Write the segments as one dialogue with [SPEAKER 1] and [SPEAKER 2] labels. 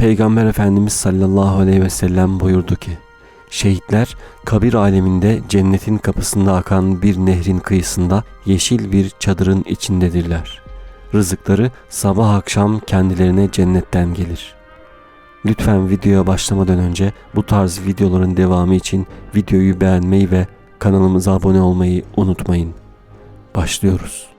[SPEAKER 1] Peygamber Efendimiz sallallahu aleyhi ve sellem buyurdu ki, Şehitler kabir aleminde cennetin kapısında akan bir nehrin kıyısında yeşil bir çadırın içindedirler. Rızıkları sabah akşam kendilerine cennetten gelir. Lütfen videoya başlamadan önce bu tarz videoların devamı için videoyu beğenmeyi ve kanalımıza abone olmayı unutmayın. Başlıyoruz.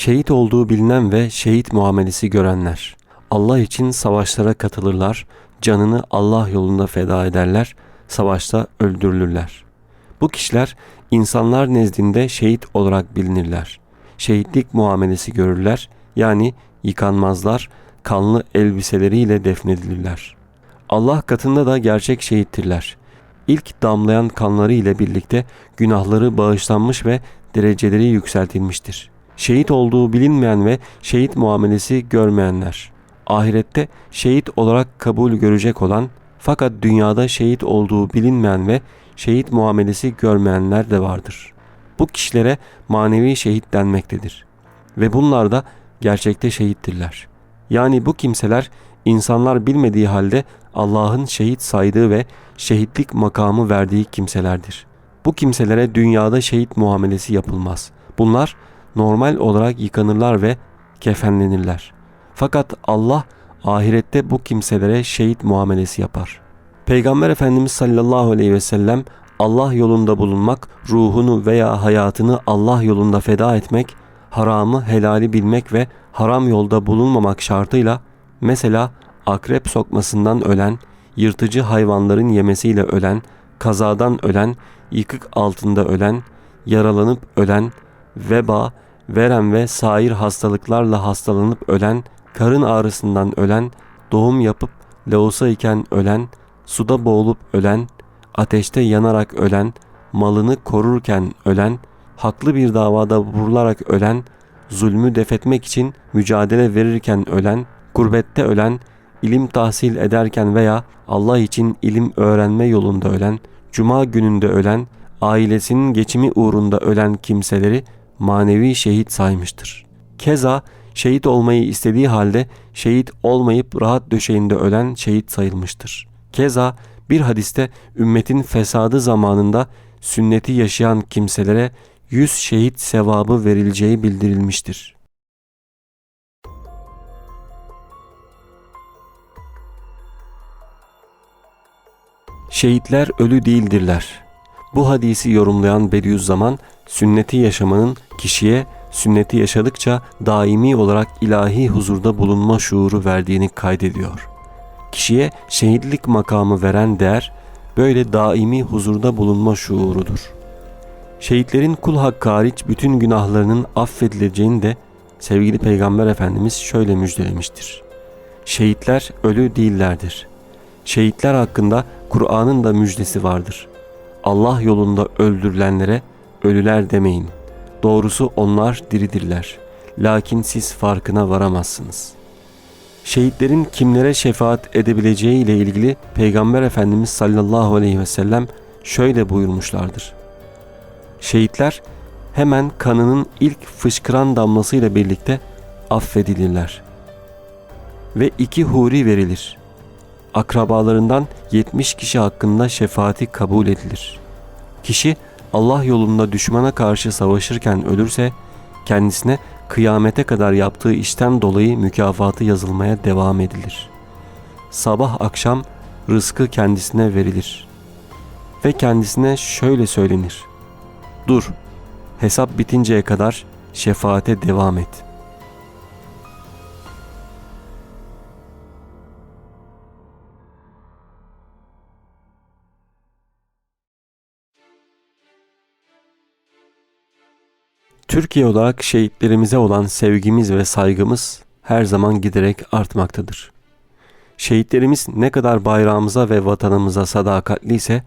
[SPEAKER 1] Şehit olduğu bilinen ve şehit muamelesi görenler. Allah için savaşlara katılırlar, canını Allah yolunda feda ederler, savaşta öldürülürler. Bu kişiler insanlar nezdinde şehit olarak bilinirler. Şehitlik muamelesi görürler, yani yıkanmazlar, kanlı elbiseleriyle defnedilirler. Allah katında da gerçek şehittirler. İlk damlayan kanları ile birlikte günahları bağışlanmış ve dereceleri yükseltilmiştir şehit olduğu bilinmeyen ve şehit muamelesi görmeyenler. Ahirette şehit olarak kabul görecek olan fakat dünyada şehit olduğu bilinmeyen ve şehit muamelesi görmeyenler de vardır. Bu kişilere manevi şehit denmektedir. Ve bunlar da gerçekte şehittirler. Yani bu kimseler insanlar bilmediği halde Allah'ın şehit saydığı ve şehitlik makamı verdiği kimselerdir. Bu kimselere dünyada şehit muamelesi yapılmaz. Bunlar normal olarak yıkanırlar ve kefenlenirler. Fakat Allah ahirette bu kimselere şehit muamelesi yapar. Peygamber Efendimiz sallallahu aleyhi ve sellem Allah yolunda bulunmak, ruhunu veya hayatını Allah yolunda feda etmek, haramı helali bilmek ve haram yolda bulunmamak şartıyla mesela akrep sokmasından ölen, yırtıcı hayvanların yemesiyle ölen, kazadan ölen, yıkık altında ölen, yaralanıp ölen, veba, verem ve sair hastalıklarla hastalanıp ölen, karın ağrısından ölen, doğum yapıp lausa iken ölen, suda boğulup ölen, ateşte yanarak ölen, malını korurken ölen, haklı bir davada vurularak ölen, zulmü defetmek için mücadele verirken ölen, gurbette ölen, ilim tahsil ederken veya Allah için ilim öğrenme yolunda ölen, cuma gününde ölen, ailesinin geçimi uğrunda ölen kimseleri manevi şehit saymıştır. Keza şehit olmayı istediği halde şehit olmayıp rahat döşeğinde ölen şehit sayılmıştır. Keza bir hadiste ümmetin fesadı zamanında sünneti yaşayan kimselere yüz şehit sevabı verileceği bildirilmiştir. Şehitler ölü değildirler. Bu hadisi yorumlayan Bediüzzaman sünneti yaşamanın kişiye sünneti yaşadıkça daimi olarak ilahi huzurda bulunma şuuru verdiğini kaydediyor. Kişiye şehitlik makamı veren değer böyle daimi huzurda bulunma şuurudur. Şehitlerin kul hakkı hariç bütün günahlarının affedileceğini de sevgili Peygamber Efendimiz şöyle müjdelemiştir. Şehitler ölü değillerdir. Şehitler hakkında Kur'an'ın da müjdesi vardır. Allah yolunda öldürülenlere ölüler demeyin. Doğrusu onlar diridirler. Lakin siz farkına varamazsınız. Şehitlerin kimlere şefaat edebileceği ile ilgili Peygamber Efendimiz sallallahu aleyhi ve sellem şöyle buyurmuşlardır. Şehitler hemen kanının ilk fışkıran damlasıyla birlikte affedilirler. Ve iki huri verilir. Akrabalarından 70 kişi hakkında şefaati kabul edilir. Kişi Allah yolunda düşmana karşı savaşırken ölürse kendisine kıyamete kadar yaptığı işten dolayı mükafatı yazılmaya devam edilir. Sabah akşam rızkı kendisine verilir. Ve kendisine şöyle söylenir. Dur, hesap bitinceye kadar şefaate devam et.'' Türkiye olarak şehitlerimize olan sevgimiz ve saygımız her zaman giderek artmaktadır. Şehitlerimiz ne kadar bayrağımıza ve vatanımıza sadakatliyse,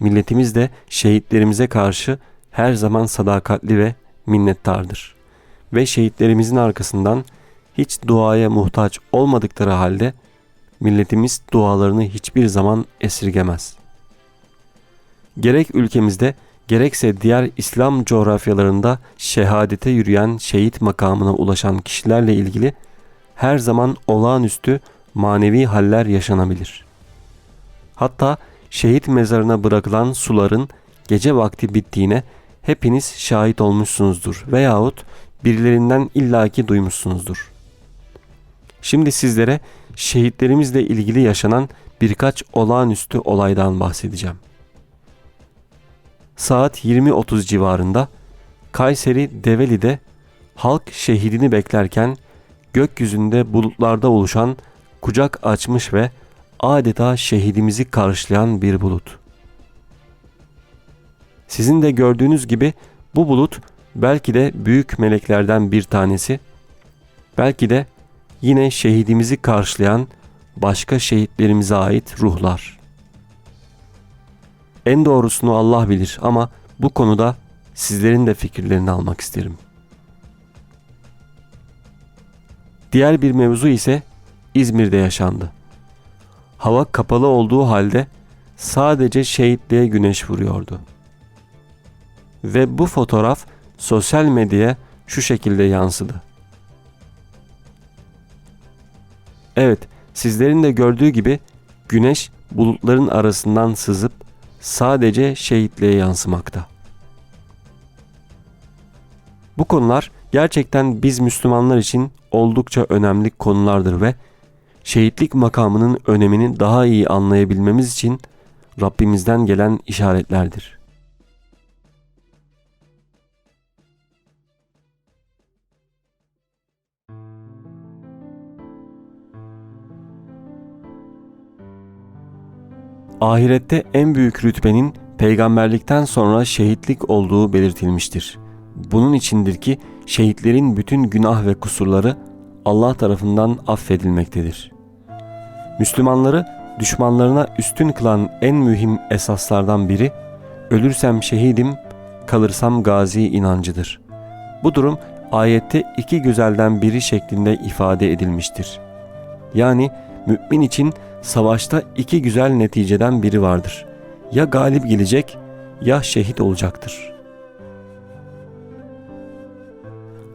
[SPEAKER 1] milletimiz de şehitlerimize karşı her zaman sadakatli ve minnettardır. Ve şehitlerimizin arkasından hiç duaya muhtaç olmadıkları halde milletimiz dualarını hiçbir zaman esirgemez. Gerek ülkemizde gerekse diğer İslam coğrafyalarında şehadete yürüyen şehit makamına ulaşan kişilerle ilgili her zaman olağanüstü manevi haller yaşanabilir. Hatta şehit mezarına bırakılan suların gece vakti bittiğine hepiniz şahit olmuşsunuzdur veyahut birilerinden illaki duymuşsunuzdur. Şimdi sizlere şehitlerimizle ilgili yaşanan birkaç olağanüstü olaydan bahsedeceğim. Saat 20.30 civarında Kayseri Develi'de halk şehidini beklerken gökyüzünde bulutlarda oluşan kucak açmış ve adeta şehidimizi karşılayan bir bulut. Sizin de gördüğünüz gibi bu bulut belki de büyük meleklerden bir tanesi, belki de yine şehidimizi karşılayan başka şehitlerimize ait ruhlar. En doğrusunu Allah bilir ama bu konuda sizlerin de fikirlerini almak isterim. Diğer bir mevzu ise İzmir'de yaşandı. Hava kapalı olduğu halde sadece şehitliğe güneş vuruyordu. Ve bu fotoğraf sosyal medyaya şu şekilde yansıdı. Evet, sizlerin de gördüğü gibi güneş bulutların arasından sızıp sadece şehitliğe yansımakta. Bu konular gerçekten biz Müslümanlar için oldukça önemli konulardır ve şehitlik makamının önemini daha iyi anlayabilmemiz için Rabbimizden gelen işaretlerdir. Ahirette en büyük rütbenin peygamberlikten sonra şehitlik olduğu belirtilmiştir. Bunun içindir ki şehitlerin bütün günah ve kusurları Allah tarafından affedilmektedir. Müslümanları düşmanlarına üstün kılan en mühim esaslardan biri ölürsem şehidim, kalırsam gazi inancıdır. Bu durum ayette iki güzelden biri şeklinde ifade edilmiştir. Yani mümin için savaşta iki güzel neticeden biri vardır. Ya galip gelecek ya şehit olacaktır.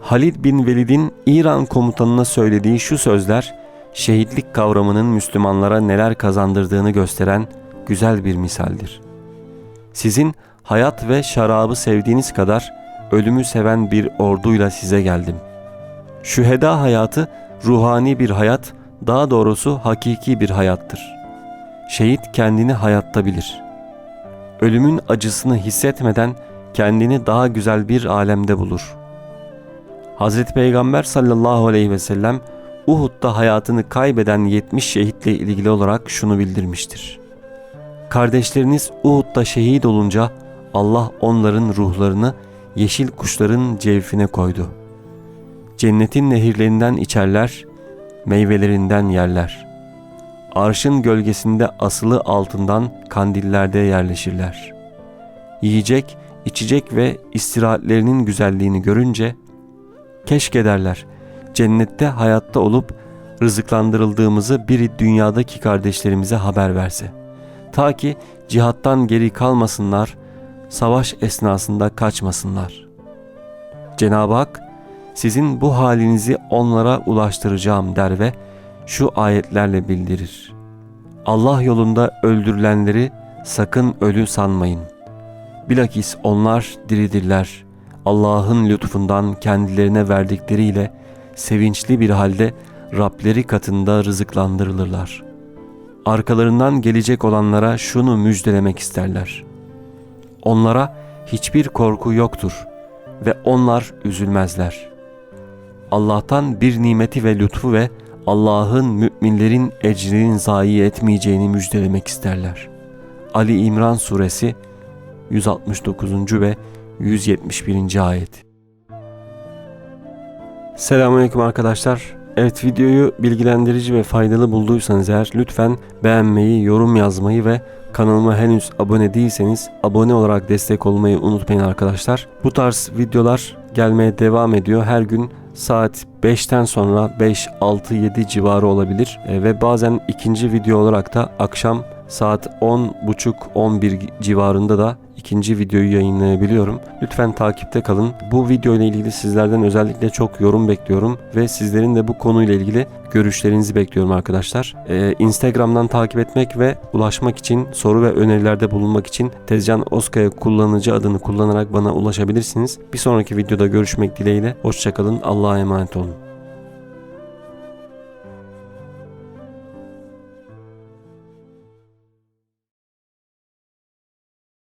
[SPEAKER 1] Halid bin Velid'in İran komutanına söylediği şu sözler şehitlik kavramının Müslümanlara neler kazandırdığını gösteren güzel bir misaldir. Sizin hayat ve şarabı sevdiğiniz kadar ölümü seven bir orduyla size geldim. Şüheda hayatı ruhani bir hayat, daha doğrusu hakiki bir hayattır. Şehit kendini hayatta bilir. Ölümün acısını hissetmeden kendini daha güzel bir alemde bulur. Hazreti Peygamber sallallahu aleyhi ve sellem Uhud'da hayatını kaybeden 70 şehitle ilgili olarak şunu bildirmiştir. Kardeşleriniz Uhud'da şehit olunca Allah onların ruhlarını yeşil kuşların cevfine koydu. Cennetin nehirlerinden içerler, meyvelerinden yerler. Arşın gölgesinde asılı altından kandillerde yerleşirler. Yiyecek, içecek ve istirahatlerinin güzelliğini görünce keşke derler cennette hayatta olup rızıklandırıldığımızı biri dünyadaki kardeşlerimize haber verse. Ta ki cihattan geri kalmasınlar, savaş esnasında kaçmasınlar. Cenab-ı Hak sizin bu halinizi onlara ulaştıracağım der ve şu ayetlerle bildirir. Allah yolunda öldürülenleri sakın ölü sanmayın. Bilakis onlar diridirler. Allah'ın lütfundan kendilerine verdikleriyle sevinçli bir halde Rableri katında rızıklandırılırlar. Arkalarından gelecek olanlara şunu müjdelemek isterler. Onlara hiçbir korku yoktur ve onlar üzülmezler. Allah'tan bir nimeti ve lütfu ve Allah'ın müminlerin ecrinin zayi etmeyeceğini müjdelemek isterler. Ali İmran Suresi 169. ve 171. ayet Selamünaleyküm arkadaşlar. Evet videoyu bilgilendirici ve faydalı bulduysanız eğer lütfen beğenmeyi, yorum yazmayı ve kanalıma henüz abone değilseniz abone olarak destek olmayı unutmayın arkadaşlar. Bu tarz videolar gelmeye devam ediyor. Her gün saat 5'ten sonra 5, 6, 7 civarı olabilir. E, ve bazen ikinci video olarak da akşam saat 10.30-11 civarında da ikinci videoyu yayınlayabiliyorum. Lütfen takipte kalın. Bu video ile ilgili sizlerden özellikle çok yorum bekliyorum ve sizlerin de bu konuyla ilgili görüşlerinizi bekliyorum arkadaşlar. Ee, Instagram'dan takip etmek ve ulaşmak için soru ve önerilerde bulunmak için Tezcan Oskaya kullanıcı adını kullanarak bana ulaşabilirsiniz. Bir sonraki videoda görüşmek dileğiyle. Hoşçakalın. Allah'a emanet olun.